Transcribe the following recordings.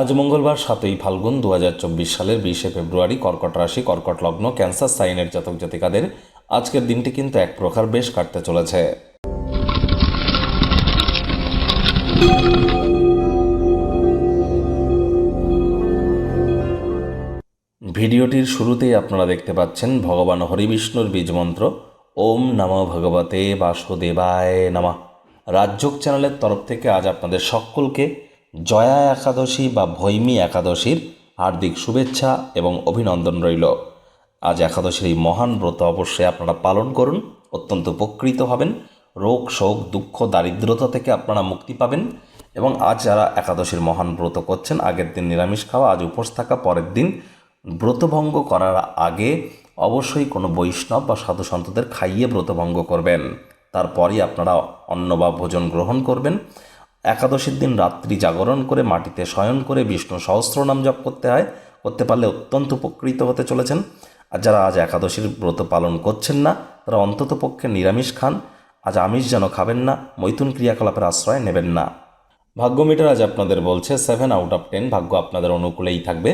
আজ মঙ্গলবার সাতই ফাল্গুন দু হাজার চব্বিশ সালের বিশে ফেব্রুয়ারি কর্কট রাশি, কর্কট লগ্ন, ক্যান্সার সাইনের জাতক জাতিকাদের আজকের দিনটি কিন্তু এক প্রকার বেশ কাটতে চলেছে। ভিডিওটির শুরুতেই আপনারা দেখতে পাচ্ছেন ভগবান হরিবিষ্ণুর বীজমন্ত্র ওম নম ভগবতে বাসুদেবায় নমঃ। রাজযোগ চ্যানেলের তরফ থেকে আজ আপনাদের সকলকে জয়া একাদশী বা ভৈমী একাদশীর হার্দিক শুভেচ্ছা এবং অভিনন্দন রইল। আজ একাদশীর এই মহান ব্রত অবশ্যই আপনারা পালন করুন, অত্যন্ত উপকৃত হবেন, রোগ, শোক, দুঃখ, দারিদ্রতা থেকে আপনারা মুক্তি পাবেন এবং আজ যারা একাদশীর মহান ব্রত করছেন, আগের দিন নিরামিষ খাওয়া, আজ উপোস থাকা, পরের দিন ব্রতভঙ্গ করার আগে অবশ্যই কোনো বৈষ্ণব বা সাধু সন্তদের খাইয়ে ব্রতভঙ্গ করবেন। তারপরই আপনারা অন্ন বা ভোজন গ্রহণ করবেন। একাদশীর দিন রাত্রি জাগরণ করে মাটিতে শয়ন করে বিষ্ণু সহস্র নাম জপ করতে হয়। করতে পারলে অত্যন্ত উপকৃত হতে চলেছেন। আর যারা আজ একাদশীর ব্রত পালন করছেন না, তারা অন্তত পক্ষে নিরামিষ খান। আজ আমিষ যেন খাবেন না, মৈথুন ক্রিয়াকলাপের আশ্রয় নেবেন না। ভাগ্য মিটার আজ আপনাদের বলছে সেভেন আউট অফ টেন ভাগ্য আপনাদের অনুকূলেই থাকবে।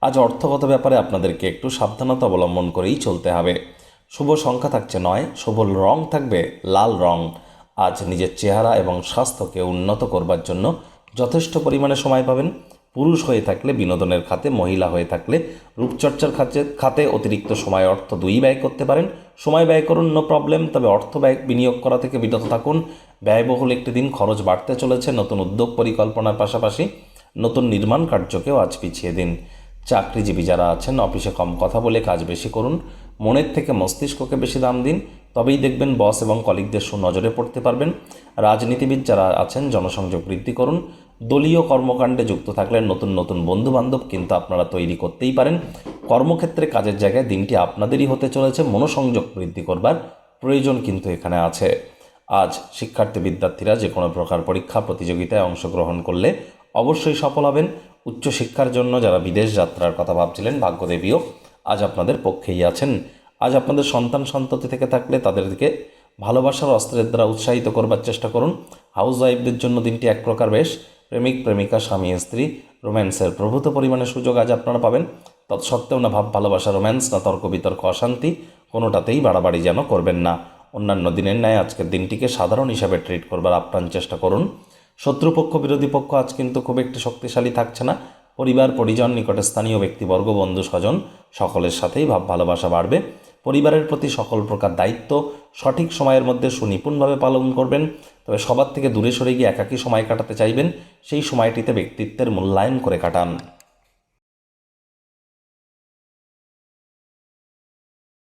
আজ অর্থগত ব্যাপারে আপনাদেরকে একটু সাবধানতা অবলম্বন করেই চলতে হবে। শুভ সংখ্যা থাকছে নয়, শুভ রং থাকবে লাল রং। আজ নিজের চেহারা এবং স্বাস্থ্যকে উন্নত করবার জন্য যথেষ্ট পরিমাণে সময় পাবেন। পুরুষ হয়ে থাকলে বিনোদনের খাতে, মহিলা হয়ে থাকলে রূপচর্চার খাতে খাতে অতিরিক্ত সময়, অর্থ দুই ব্যয় করতে পারেন। সময় ব্যয় করুন নো প্রবলেম তবে অর্থ ব্যয় বিনিয়োগ করা থেকে বিরত থাকুন। ব্যয়বহুল একটি দিন খরচ বাড়তে চলেছে, নতুন উদ্যোগ পরিকল্পনার পাশাপাশি নতুন নির্মাণ কার্যকেও আজ পিছিয়ে দিন। চাকরিজীবী যারা আছেন, অফিসে কম কথা বলে কাজ বেশি করুন। মনের থেকে মস্তিষ্ককে বেশি দাম দিন। তবেই দেখবেন বস এবং কলিগদের সুনজরে পড়তে পারবেন। রাজনীতিবিদ যারা আছেন, জনসংযোগ বৃদ্ধি করুন। দলীয় কর্মকাণ্ডে যুক্ত থাকলে নতুন নতুন বন্ধু বান্ধব কিন্তু আপনারা তৈরি করতেই পারেন। কর্মক্ষেত্রে কাজের জায়গায় দিনটি আপনাদেরই হতে চলেছে। মনোসংযোগ বৃদ্ধি করবার প্রয়োজন কিন্তু এখানে আছে। আজ শিক্ষার্থী বিদ্যার্থীরা যে কোনো প্রকার পরীক্ষা প্রতিযোগিতায় অংশগ্রহণ করলে অবশ্যই সফল হবেন। উচ্চশিক্ষার জন্য যারা বিদেশ যাত্রার কথা ভাবছিলেন, ভাগ্যদেবীও আজ আপনাদের পক্ষেই আছেন। আজ আপনাদের সন্তান সন্ততি থেকে থাকলে তাদেরকে ভালোবাসার অস্ত্রের দ্বারা উৎসাহিত করবার চেষ্টা করুন। হাউস ওয়াইফদের জন্য দিনটি এক প্রকার বেশ। প্রেমিক, প্রেমিকা, স্বামী, স্ত্রী, রোম্যান্সের প্রভূত পরিমাণে সুযোগ আজ আপনারা পাবেন। তৎসত্ত্বেও না ভাব, ভালোবাসা, রোম্যান্স, না তর্ক, বিতর্ক, অশান্তি কোনোটাতেই বাড়াবাড়ি যেন করবেন না। অন্যান্য দিনের ন্যায় আজকের দিনটিকে সাধারণ হিসাবে ট্রিট করবার আপ্রাণ চেষ্টা করুন। শত্রুপক্ষ, বিরোধী পক্ষ আজ কিন্তু খুব একটি শক্তিশালী থাকছে না। পরিবার, পরিজন নিকটে স্থানীয় ব্যক্তিবর্গ বন্ধু স্বজন সকলের সাথেই ভাব, ভালোবাসা বাড়বে। পরিবারের প্রতি সকল প্রকার দায়িত্ব সঠিক সময়ের মধ্যে সুনিপুণভাবে পালন করবেন। তবে সবার থেকে দূরে সরে গিয়ে একাকী সময় কাটাতে চাইবেন। সেই সময়টিতে ব্যক্তিত্বের মূল্যায়ন করে কাটান।